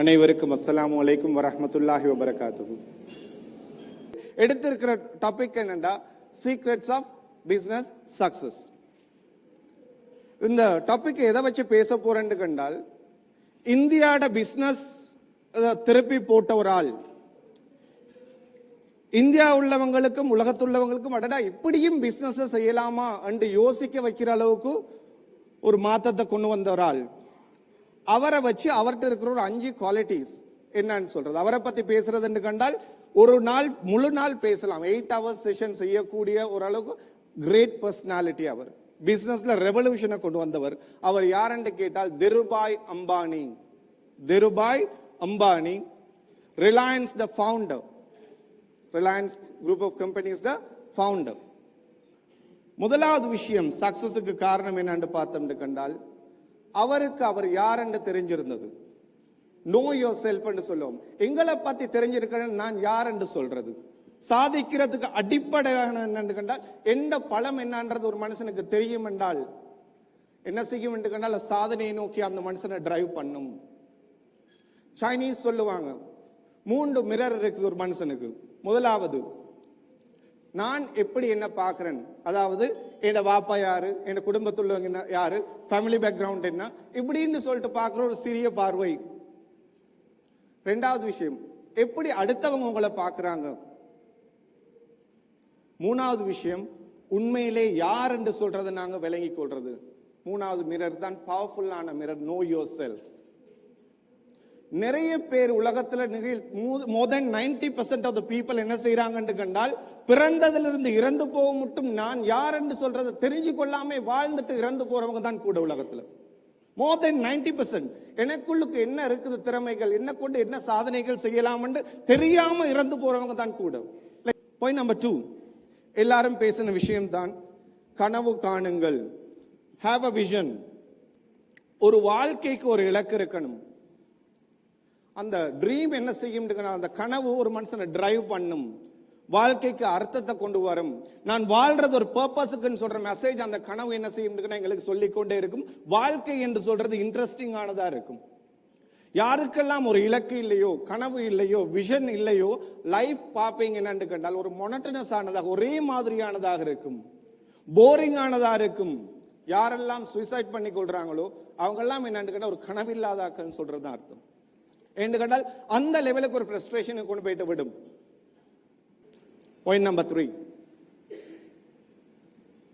அனைவருக்கும் அஸ்லாம் அலைக்கும் வரமத்துல்லாஹி வபரகாத்து எடுத்திருக்கிற டாபிக் என்னன்னா சீக்ரெட்ஸ் ஆஃப் பிஸ்னஸ் சக்சஸ் இந்த டாபிக் எதை வச்சு பேச போறேன்னு கண்டால் இந்தியாட பிஸ்னஸ் திருப்பி போட்ட ஒரு ஆள். இந்தியா உள்ளவங்களுக்கும் உலகத்துள்ளவங்களுக்கும் அடடா இப்படியும் பிஸ்னஸை செய்யலாமா? என்று யோசிக்க வைக்கிற அளவுக்கு ஒரு மாற்றத்தை கொண்டு வந்த ஒரு ஆள். அவரை வச்சு அவர்கிட்ட இருக்கிற ஒரு அஞ்சு குவாலிட்டிஸ் என்னன்னு சொல்றது. அவரை பத்தி பேசுறதுன்னு கண்டால் ஒரு நாள் முழு நாள் பேசலாம். எயிட் ஹவர்ஸ் செஷன் செய்யக்கூடிய ஓரளவுக்கு கிரேட் பர்சனாலிட்டி அவர். பிசினஸ்ல ரெவல்யூஷனை கொண்டு வந்தவர். அவர் யாருன்னு கேட்டால் Dhirubhai Ambani Dhirubhai Ambani Reliance the founder Reliance group of companies the founder முதலாவது விஷயம் சக்சஸுக்கு காரணம் என்னன்னு பார்த்தோம்னு கண்டால் அவருக்கு அவர் யாருன்னு தெரிஞ்சிருந்தது. நோ யோர் செல்ஃப்னு சொல்லுவோம். எங்களை பத்தி தெரிஞ்சிருக்கிறேன் நான் யார் என்று சொல்றது? சாதிக்கிறதுக்கு அடிப்படையான என்னன்னு கண்டால் எந்த பலம் என்னன்றது ஒரு மனுஷனுக்கு தெரியும் என்றால் என்ன செய்யும் என்று கண்டால் சாதனையை நோக்கி அந்த மனுஷனை டிரைவ் பண்ணும். சைனீஸ் சொல்லுவாங்க மூன்று மிரர் இருக்குது ஒரு மனுஷனுக்கு. முதலாவது நான் எப்படி என்ன பார்க்குறேன்? அதாவது என்னோட வாப்பா யாரு? என் குடும்பத்துள்ளவங்க என்ன- யாரு? ஃபேமிலி பேக்ரவுண்ட் என்ன? இப்படின்னு சொல்லிட்டு பார்க்குற ஒரு சிறிய பார்வை. ரெண்டாவது விஷயம் எப்படி அடுத்தவங்க உங்களை பார்க்குறாங்க? மூணாவது விஷயம் உண்மையிலே யார் என்று சொல்றதை நாங்கள் விளங்கி கொள்றது. மூணாவது மிரர் தான் பவர்ஃபுல்லான மிரர் நோ யோர் செல்ஃப் நிறைய பேர் உலகத்துல more than ninety percent of the people என்ன செய்யறாங்கன்னு கண்டால் பிறந்ததிலிருந்து இறந்து போக மட்டும் நான் யார் என்று சொல்றதை தெரிஞ்சு கொள்ளாம வாழ்ந்துட்டு இறந்து போறவங்க தான் கூட உலகத்துல. மோர் தென் நைன்டி பர்சன்ட் எனக்குள்ளுக்கு என்ன இருக்குது திறமைகள்? என்ன கொண்டு என்ன சாதனைகள் செய்யலாம்னு தெரியாம இறந்து போறவங்க தான் கூட. பாயிண்ட் நம்பர் டூ எல்லாரும் பேசின விஷயம் தான் கனவு காணுங்கள். ஹாவ் அ விஷன் ஒரு வாழ்க்கைக்கு ஒரு இலக்கு இருக்கணும். அந்த ட்ரீம் என்ன செய்யும் அந்த கனவு ஒரு மனுஷனை டிரைவ் பண்ணும். வாழ்க்கைக்கு அர்த்தத்தை கொண்டு வரும். நான் வாழ்றது ஒரு பர்பஸுக்குன்னு சொல்ற மெசேஜ் அந்த கனவு என்ன செய்யும் எங்களுக்கு சொல்லிக்கொண்டே இருக்கும். வாழ்க்கை என்று சொல்றது இன்ட்ரெஸ்டிங்கானதாக இருக்கும். யாருக்கெல்லாம் ஒரு இலக்கு இல்லையோ கனவு இல்லையோ விஷன் இல்லையோ லைஃப் பார்ப்பீங்க என்னன்னு கேட்டால் ஒரு மொனட்டனஸ் ஆனதாக ஒரே மாதிரியானதாக இருக்கும். போரிங் இருக்கும். யாரெல்லாம் சுயசைட் பண்ணி கொள்றாங்களோ அவங்கெல்லாம் என்னன்னு கேட்டால் ஒரு கனவில்லாதாக்கன்னு சொல்றது தான் அர்த்தம். என்று கண்டால் அந்த லெவலுக்கு ஒரு ஃப்ரஸ்ட்ரேஷனை கொண்டு போயிட்டு விடும். பாயிண்ட் நம்பர் த்ரீ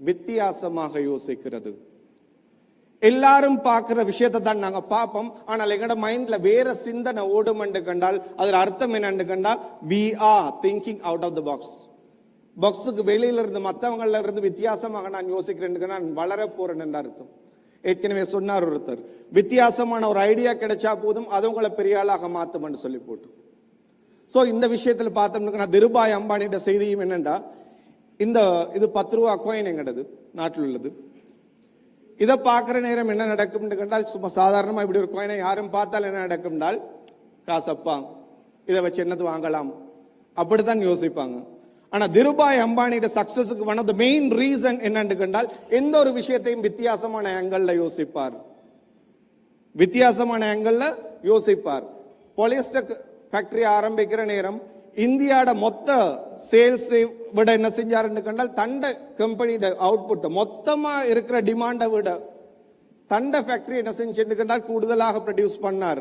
வித்தியாசமாக யோசிக்கிறது. எல்லாரும் பார்க்குற விஷயத்தை தான் நாங்கள் பார்ப்போம். ஆனால் எங்களோட மைண்டில் வேற சிந்தனை ஓடுமென்று கண்டால் அதில் அர்த்தம் என்னன்னு கண்டால் we are thinking out of the box பாக்ஸுக்கு வெளியில இருந்து மற்றவங்கள இருந்து வித்தியாசமாக நான் யோசிக்கிறேன் நான் வளர போகிறேன் என்று அர்த்தம். ஏற்கனவே சொன்னார் ஒருத்தர் வித்தியாசமான ஒரு ஐடியா கிடைச்சா போதும் அது உங்களை பெரிய ஆளாக மாத்தும்னு சொல்லி போட்டு. ஸோ இந்த விஷயத்தில் பார்த்தோம்னா திருபாய் அம்பானியோட செய்தியும் என்னண்டா இந்த இது பத்து ரூபா கோயின் எங்கடது? நாட்டில் உள்ளது. இதை பார்க்குற நேரம் என்ன நடக்கும்னு கண்டால் சும்மா சாதாரணமாக இப்படி ஒரு கோயினை யாரும் பார்த்தால் என்ன நடக்கும்னால் காசப்பா இதை வச்சு என்னது வாங்கலாம். அப்படித்தான் யோசிப்பாங்க. ஆனால் திருபாய் அம்பானியோட சக்சஸுக்கு one of the main reason என்னன்னு கண்டால் எந்த ஒரு விஷயத்தையும் வித்தியாசமான ஆங்கிள் யோசிப்பார். வித்தியாசமான ஆங்கிள் யோசிப்பார். பாலிஸ்டர் ஃபேக்டரி ஆரம்பிக்கிற நேரம் இந்தியாவோட மொத்த சேல்ஸ் விட என்ன செஞ்சாருன்னு கண்டால் தண்ட கம்பெனியோட அவுட்புட் மொத்தமாக இருக்கிற டிமாண்டை விட தண்ட ஃபேக்டரி என்ன செஞ்சுன்னு கண்டால் கூடுதலாக ப்ரொடியூஸ் பண்ணார்.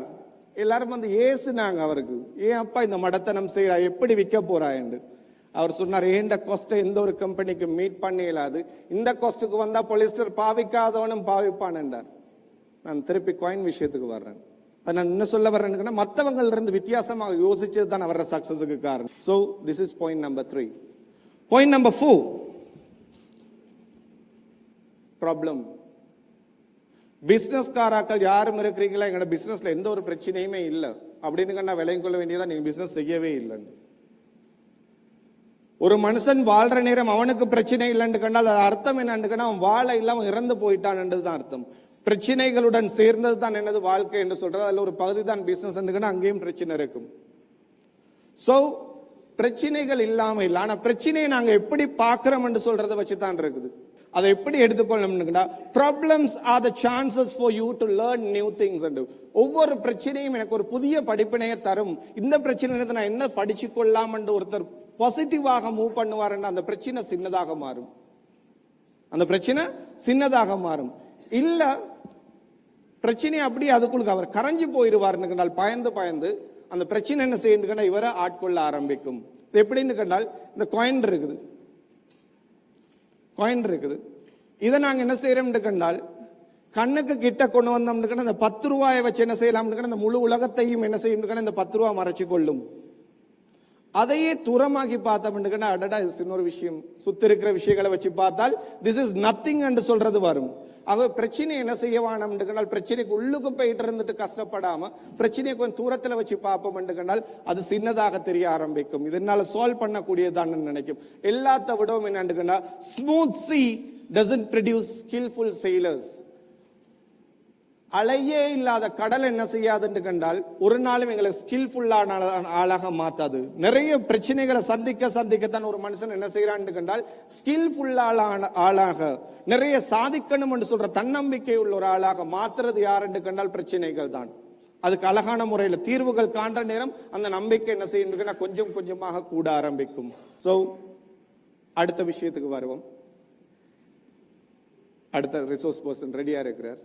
எல்லாரும் வந்து ஏசுனாங்க அவருக்கு. ஏன் அப்பா இந்த மடத்தனம் செய்கிறா எப்படி விற்க போறா என்று. அவர் சொன்னார் எந்த கொஸ்ட்டை எந்த ஒரு கம்பெனிக்கு மீட் பண்ண இயலாது. இந்த கொஸ்ட்டுக்கு வந்தா பொலிஸ்டர் பாவிக்காதவனும் பாவிப்பான் என்றார். நான் திருப்பி காயின் விஷயத்துக்கு வர்றேன். அதை நான் என்ன சொல்ல வர்றேன்னு மற்றவங்கள இருந்து வித்தியாசமாக யோசிச்சது தான் அவர சக்சஸுக்கு காரணம். So this is point number three point number four problem பிஸ்னஸ்காராக்கள் யாரும் இருக்கிறீங்களா? எங்களோட பிஸ்னஸில் எந்த ஒரு பிரச்சனையுமே இல்லை. அப்படின்னு கண்டா விலையும் கொள்ள வேண்டியதான் நீங்க பிஸ்னஸ் செய்யவே இல்லைன்னு. ஒரு மனுஷன் வாழ்ற நேரம் அவனுக்கு பிரச்சனை இல்லைன்னு கண்டால் அது அர்த்தம் என்னன்னு கண்டா அவன் வாழ இல்லாமல் இறந்து போயிட்டான் தான் அர்த்தம். பிரச்சனைகளுடன் சேர்ந்தது தான் என்னது வாழ்க்கை என்று சொல்றது. அதில் ஒரு பகுதி தான் பிசினஸ் அங்கேயும் பிரச்சனை இருக்கும். ஸோ பிரச்சனைகள் இல்லாம இல்லை. ஆனால் பிரச்சனையை நாங்கள் எப்படி பார்க்கிறோம் என்று சொல்றதை வச்சு தான் இருக்குது. அதை எப்படி எடுத்துக்கொள்ளணும்னா problems are the chances for you to learn new things and ஒவ்வொரு பிரச்சனையும் எனக்கு ஒரு புதிய படிப்பினையை தரும். இந்த பிரச்சனை நான் என்ன படிச்சு கொள்ளாமன்று ஒருத்தர் பாசிட்டிவாக மூவ் பண்ணுவாருன்னா அந்த பிரச்சனை சின்னதாக மாறும். அந்த பிரச்சனை சின்னதாக மாறும். இல்ல பிரச்சனை அப்படியே அதுக்குள்ள அவர் கரைஞ்சு போயிடுவார்னு கண்டால் பயந்து பயந்து அந்த பிரச்சனை என்ன செய்யுன்னு கண்டா இவரை ஆட்கொள்ள ஆரம்பிக்கும். இது எப்படின்னு கண்டால் இந்த காயின் இருக்குது. காயின் இருக்குது. இதை நாங்கள் என்ன செய்யறோம்னு கண்டால் கண்ணுக்கு கிட்ட கொண்டு வந்தோம்னு கண்டா இந்த பத்து ரூபாயை வச்சு என்ன செய்யலாம்னு கண்டா இந்த முழு உலகத்தையும் என்ன செய்யும் கண்டா இந்த பத்து ரூபா மறைச்சு கொள்ளும். அதையே தூரமாக்கி பார்த்தோம்னு அடடா இது இன்னொரு விஷயம். சுத்தி இருக்கிற விஷயங்களை வச்சு பார்த்தால் திஸ் இஸ் நத்திங் என்று சொல்றது வரும். ஆக பிரச்சனை என்ன செய்ய வேணும்னு பிரச்சனைக்கு உள்ளுக்கு போயிட்டு இருந்துட்டு கஷ்டப்படாம பிரச்சனையை கொஞ்சம் தூரத்துல வச்சு பார்ப்போம் கண்டால் அது சின்னதாக தெரிய ஆரம்பிக்கும். இதனால சால்வ் பண்ணக்கூடியதான்னு நினைக்கும். எல்லாத்த விடவும் என்னன்னு smooth sea doesn't produce skilful sailors அலையே இல்லாத கடல் என்ன செய்யாதுன்னு கண்டால் ஒரு நாளும் எங்களை ஸ்கில்ஃபுல்லான ஆளாக மாத்தாது. நிறைய பிரச்சனைகளை சந்திக்க சந்திக்கத்தான் ஒரு மனுஷன் என்ன செய்யறான்னு கண்டால் ஸ்கில்ஃபுல்லான ஆளாக நிறைய சாதிக்கணும் என்று சொல்ற தன்னம்பிக்கை உள்ள ஒரு ஆளாக மாத்துறது யாருன்னு கண்டால் பிரச்சனைகள் தான். அதுக்கு அழகான முறையில் தீர்வுகள் காண்ற நேரம் அந்த நம்பிக்கை என்ன செய்யணும் கொஞ்சம் கொஞ்சமாக கூட ஆரம்பிக்கும். ஸோ அடுத்த விஷயத்துக்கு வருவோம். அடுத்த ரிசோர்ஸ் பர்சன் ரெடியாக இருக்கிறார்.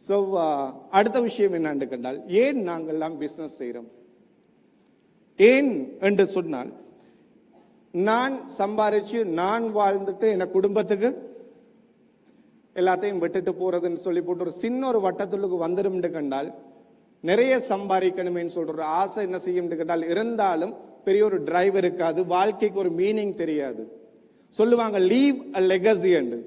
ஸோ uh, அடுத்த விஷயம் என்னன்னு கண்டால் ஏன் நாங்கள்லாம் பிஸ்னஸ் செய்கிறோம் ஏன் என்று சொன்னால் நான் சம்பாரிச்சு நான் வாழ்ந்துட்டு என் குடும்பத்துக்கு எல்லாத்தையும் விட்டுட்டு போறதுன்னு சொல்லி போட்டு ஒரு சின்ன ஒரு வட்டத்துள்ளுக்கு வந்துடும்னு கண்டால் நிறைய சம்பாதிக்கணுமேன்னு சொல்ற ஒரு ஆசை என்ன செய்யும்னு கண்டால் இருந்தாலும் பெரிய ஒரு டிரைவ் இருக்காது வாழ்க்கைக்கு ஒரு மீனிங் தெரியாது. சொல்லுவாங்க லீவ் அ லெகசி என்று.